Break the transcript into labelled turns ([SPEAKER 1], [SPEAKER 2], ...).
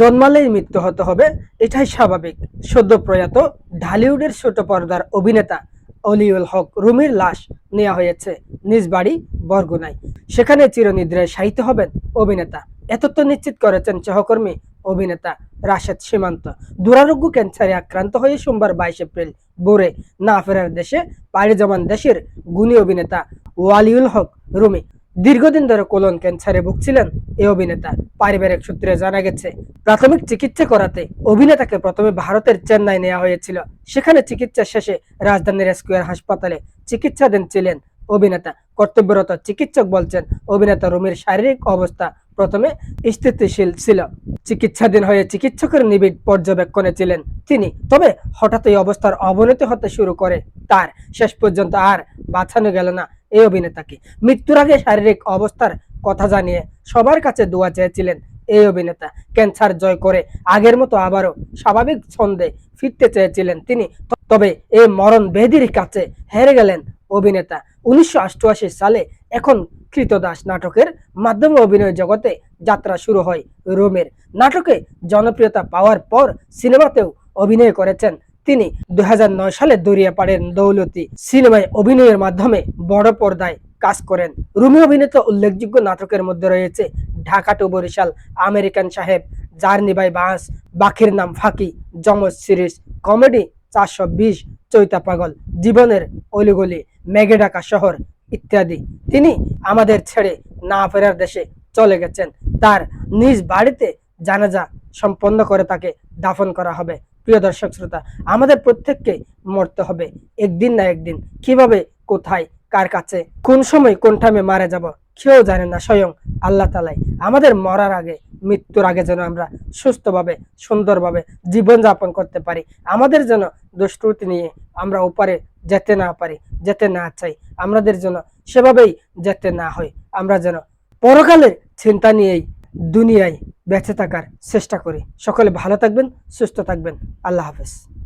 [SPEAKER 1] জন্মালেই মৃত্যু হতে হবে, এটাই স্বাভাবিক, সদ্য প্রয়াত ঢালিউডের ছোট পর্দার অভিনেতা অলিউল হক রুমির লাশ নেওয়া হয়েছে নিজ বাড়ি বরগুনায়। সেখানে চিরনিদ্রায় শায়িত হবেন অভিনেতা। এত তো নিশ্চিত করেছেন সহকর্মী অভিনেতা রাশেদ সীমান্ত। দুরারোগ্য ক্যান্সারে আক্রান্ত হয়ে সোমবার বাইশ এপ্রিল ভোরে না ফেরার দেশে পাড়ি জমান দেশের গুণী অভিনেতা ওয়ালিউল হক রুমি। দীর্ঘদিন ধরে কোলন ক্যান্সারে ভুগছিলেন এই অভিনেতা। পারিবারিক সূত্রে জানা গেছে, প্রাথমিক চিকিৎসা করাতে অভিনেতাকে প্রথমে ভারতের চেন্নাই নেওয়া হয়েছিল। সেখানে চিকিৎসা শেষে রাজধানীর স্কোয়ার হাসপাতালে চিকিৎসাধীন ছিলেন অভিনেতা। কর্তব্যরত চিকিৎসক বলছেন, অভিনেতা রুমির শারীরিক অবস্থা প্রথমে স্থিতিশীল ছিল। চিকিৎসাধীন হয়ে চিকিৎসকের নিবিড় পর্যবেক্ষণে ছিলেন তিনি, তবে হঠাৎ এই অবস্থার অবনতি হতে শুরু করে। তার শেষ পর্যন্ত আর বাঁচানো গেল না। এই অভিনেতাকে। মৃত্যুর আগে শারীরিক অবস্থার কথা জানিয়ে সবার কাছে দোয়া চেয়েছিলেন এই অভিনেতা। ক্যান্সার জয় করে আগের মতো আবারও স্বাভাবিক ছন্দে ফিরতে চেয়েছিলেন তিনি। তবে এই মরণ বেদির কাছে হেরে গেলেন অভিনেতা। উনিশশো সালে এখন কৃতদাস নাটকের মাধ্যমে অভিনয় জগতে যাত্রা শুরু হয় রোমের। নাটকে জনপ্রিয়তা পাওয়ার পর সিনেমাতেও অভিনয় করেছেন তিনি দু হাজার নয় সালে দরিয়া পাড়ের দৌলতি। সিনেমায় অভিনয়ের মাধ্যমে বড় পর্দায় কাজ করেন। রুমি অভিনীত উল্লেখযোগ্য নাটকের মধ্যে রয়েছে ঢাকা টু বরিশাল, আমেরিকান সাহেব, জার্নি বাই বাস বাকির নাম ফাঁকি জমজ সিরিজ, কমেডি চারশো বিশ, চৈতা পাগল, জীবনের অলিগলি মেঘে ঢাকা শহর ইত্যাদি। তিনি আমাদের ছেড়ে না ফেরার দেশে চলে গেছেন। তার নিজ বাড়িতে জানাজা সম্পন্ন করে তাকে দাফন করা হবে। প্রিয় দর্শক শ্রোতা, আমাদের প্রত্যেককে মরতে হবে একদিন না একদিন। কীভাবে, কোথায়, কার কাছে, কোন সময়, কোন টাইমে মারা যাব, কেউ জানে না। স্বয়ং আল্লাহ তালাই আমাদের মরার আগে, মৃত্যুর আগে যেন আমরা সুস্থভাবে, সুন্দরভাবে জীবনযাপন করতে পারি। আমাদের যেন দুষ্কৃতি নিয়ে আমরা ওপারে যেতে না পারি, যেতে না চাই, আমাদের যেন সেভাবেই যেতে না হয়। আমরা যেন পরকালের চিন্তা নিয়েই দুনিয়ায় বেঁচে থাকার চেষ্টা করি। সকলে ভালো থাকবেন সুস্থ থাকবেন। আল্লাহ হাফেজ।